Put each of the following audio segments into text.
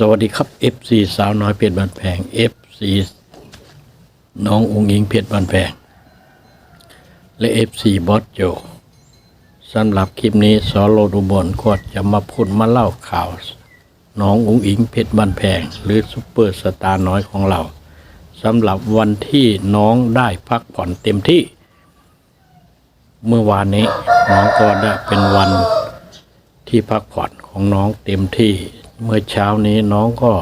สวัสดีครับ FC สาวน้อยเพชรบานแพง FC น้ององค์อิงเพชรบานแพง และ FC บอสโจสำหรับคลิปนี้สอโลดุบลก็จะมาพูดมาเล่าข่าว น้ององค์อิงเพชรบานแพง หรือซุปเปอร์สตาร์น้อยของเราสำหรับวันที่น้องได้พักผ่อนเต็มที่ เมื่อวานนี้น้องก็ได้เป็นวันที่พักผ่อนของน้องเต็มที่ เมื่อเช้านี้น้องก็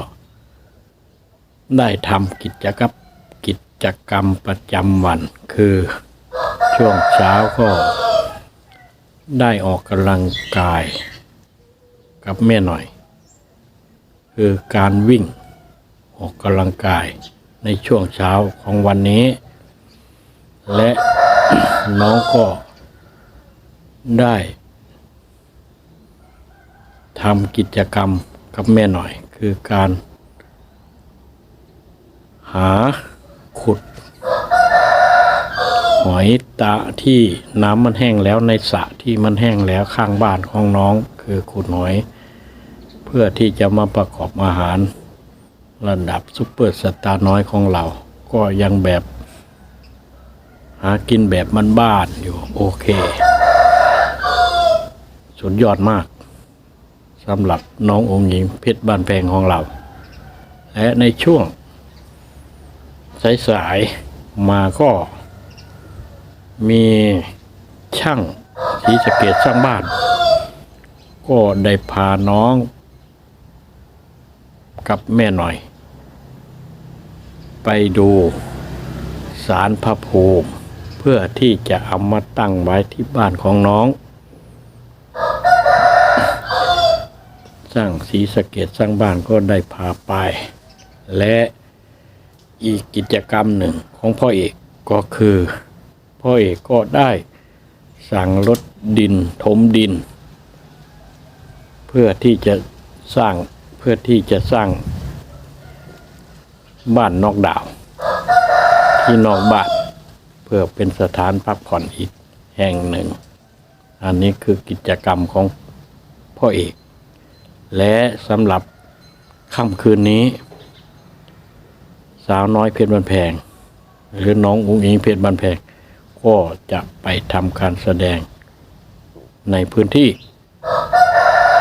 ได้ทำกิจกรรมกิจกรรมประจำวัน คือช่วงเช้าก็ได้ออกกำลังกายกับแม่หน่อย คือการวิ่งออกกำลังกายในช่วงเช้าของวันนี้ และน้องก็ได้ทำกิจกรรม กับแม่หน่อย คือการหาขุด หอยตาที่น้ำมันแห้งแล้วในสระที่มันแห้งแล้วข้างบ้านของน้อง คือขุดหอย เพื่อที่จะมาประกอบอาหาร ระดับซุปเปอร์สตาร์น้อยของเรา ก็ยังแบบ หากินแบบบ้านๆอยู่โอเค สุดยอดมาก สำหรับน้ององค์หญิงเพชรบ้านแพงของเรา และในช่วง สายๆมาก็ มีช่างสีสะเกตสร้างบ้าน ก็ได้พาน้อง กับแม่หน่อย ไปดูสารพระภูมิเพื่อที่จะเอามาตั้งไว้ที่บ้านของน้อง ร้างสีสะเกตสร้างบ้านก็ได้พาไป และอีกกิจกรรมหนึ่งของพ่อเอกก็คือ พ่อเอกก็ได้สั่งรถดินถมดิน เพื่อที่จะสร้างเพื่อที่จะสร้างบ้านนอกดาว ที่นอกบ้านเพื่อเป็นสถานพักผ่อนอีกแห่งหนึ่ง อันนี้คือกิจกรรมของพ่อเอก และสำหรับค่ำคืนนี้ สาวน้อยเพชรบันแพง หรือน้องอุ้งอิงเพชรบันแพง ก็จะไปทำการแสดง ในพื้นที่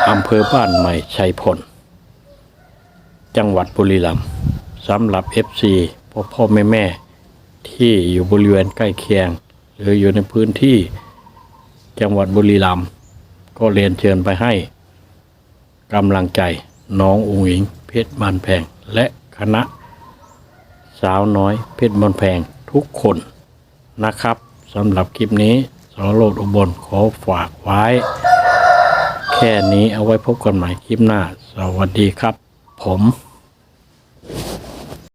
อำเภอบ้านใหม่ชัยพล จังหวัดบุรีรัมย์สำหรับ FC พ่อพ่อแม่แม่ที่อยู่บริเวณใกล้เคียง หรืออยู่ในพื้นที่จังหวัดบุรีรัมย์ก็เรียนเชิญไปให้ กำลังใจน้องอุ๋งอิง เพชรบานแพง และคณะ สาวน้อยเพชรบานแพงทุกคนนะครับสำหรับคลิปนี้สโลดอุบลขอฝากไว้ แค่นี้เอาไว้พบกันใหม่คลิปหน้า สวัสดีครับ ผม